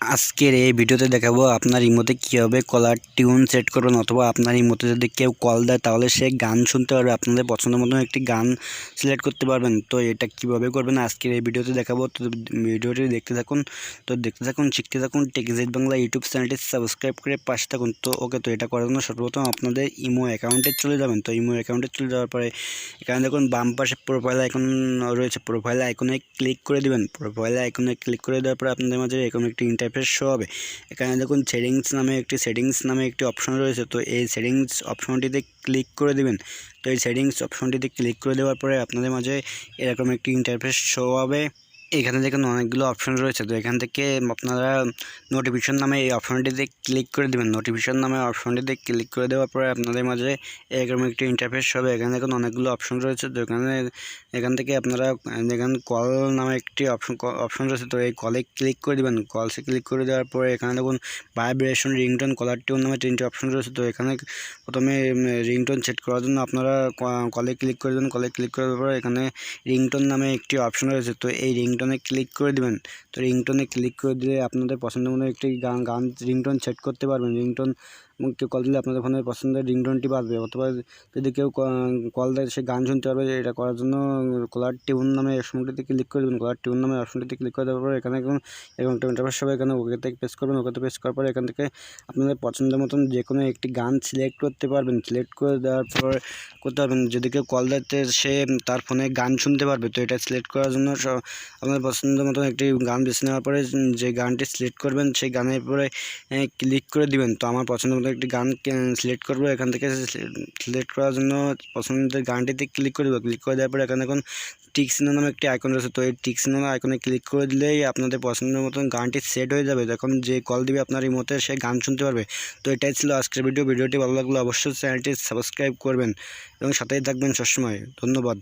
আজকের এই ভিডিওতে দেখাবো আপনার ইমোতে কীভাবে কলার টিউন সেট করবেন অথবা আপনার ইমোতে যদি কেউ কল দেয়, তাহলে সে গান শুনতে পারবে। আপনাদের পছন্দ মতো একটি গান সিলেক্ট করতে পারবেন। তো এটা কীভাবে করবেন আজকের এই ভিডিওতে দেখাবো। তো ভিডিওটি দেখতে থাকুন। তো দেখতে থাকুন, শিখতে থাকুন। টেকজেট বাংলা ইউটিউব চ্যানেলটি সাবস্ক্রাইব করে পাশে থাকুন। তো ওকে, তো এটা করার জন্য সর্বপ্রথম আপনাদের ইমো অ্যাকাউন্টে চলে যাবেন। তো ইমো অ্যাকাউন্টে চলে যাওয়ার পরে এখানে দেখুন, বাম পাশে প্রোফাইল আইকন রয়েছে। প্রোফাইল আইকনে ক্লিক করে দিবেন। প্রোফাইল আইকনে ক্লিক করে দেওয়ার পরে আপনাদের মাঝে এরকম একটি ইন্টারফেস শো হবে। এখানে দেখুন সেটিংস নামে একটি সেটিংস নামে একটি অপশন রয়েছে। তো এই সেটিংস অপশনটিতে ক্লিক করে দেবেন। তো এই সেটিংস অপশনটিতে ক্লিক করে দেওয়ার পরে আপনাদের মাঝে এরকম একটি ইন্টারফেস শো হবে। এখানে দেখুন অনেকগুলো অপশন রয়েছে। তো এখান থেকে আপনারা নোটিফিকেশন নামে এই অপশনটিতে ক্লিক করে দেবেন। নোটিফিকেশন নামে অপশনটিতে ক্লিক করে দেওয়ার পরে আপনাদের মাঝে এরকম একটি ইন্টারফেস হবে। এখানে দেখুন অনেকগুলো অপশন রয়েছে। তো এখানে, এখান থেকে আপনারা, এখানে কল নামে একটি অপশন অপশন রয়েছে। তো এই কলে ক্লিক করে দেবেন। কলসে ক্লিক করে দেওয়ার পরে এখানে দেখুন ভাইব্রেশন রিংটোন কলার টিউন নামে তিনটি অপশন রয়েছে। তো এখানে প্রথমে রিংটোন সেট করার জন্য আপনারা কলে ক্লিক করে দেবেন। কলে ক্লিক করার পরে এখানে রিংটোন নামে একটি অপশন রয়েছে। তো এই রিংটোনে ক্লিক করে দেবেন। তো রিংটোনে ক্লিক করে দিলে আপনাদের পছন্দ মতো একটি গান গান রিংটোন সেট করতে পারবেন। রিংটোন কেউ কল দিলে আপনাদের ফোনের পছন্দের রিংটোনটি বাজবে। অথবা যদি কেউ কল দেয়, সে গান শুনতে পারবে। এটা করার জন্য কলার টিউন নামে অপশনটিতে ক্লিক করে দেবেন। কলার টিউন নামে অপশনটিতে ক্লিক করে দেওয়ার পর এখানে এবং ইন্টারফেস হবে এখানে ওকেতে প্রেস করবেন। ওকেতে প্রেস করার পর এখান থেকে আপনাদের পছন্দের মতন যে কোনো একটি গান সিলেক্ট করতে পারবেন। সিলেক্ট করে দেওয়ার পর করতে পারবেন। যদি কেউ কল দিতে সে তার ফোনে গান শুনতে পারবে। তো এটা সিলেক্ট করার জন্য আপনাদের পছন্দ মতন একটি গান বেছে নেওয়ার পরে যে গানটি সিলেক্ট করবেন, সেই গানের পরে ক্লিক করে দিবেন। তো আমার পছন্দ মতো একটি গান সিলেক্ট করব। এখান থেকে সিলেক্ট করার জন্য পছন্দের গানটিতে ক্লিক করে দেবো। ক্লিক করে দেওয়ার পরে এখানে এখন টিক সিনো নামে একটি আইকন রয়েছে। তো এই টিক সিনো আইকনে ক্লিক করে দিলেই আপনাদের পছন্দের মতন গানটি সেট হয়ে যাবে। যখন যে কল দিবে আপনার এই মতে সে গান শুনতে পারবে। তো এটাই ছিল আজকের ভিডিও ভিডিওটি ভালো লাগলে অবশ্যই চ্যানেলটি সাবস্ক্রাইব করবেন এবং সাথেই থাকবেন সবসময়। ধন্যবাদ।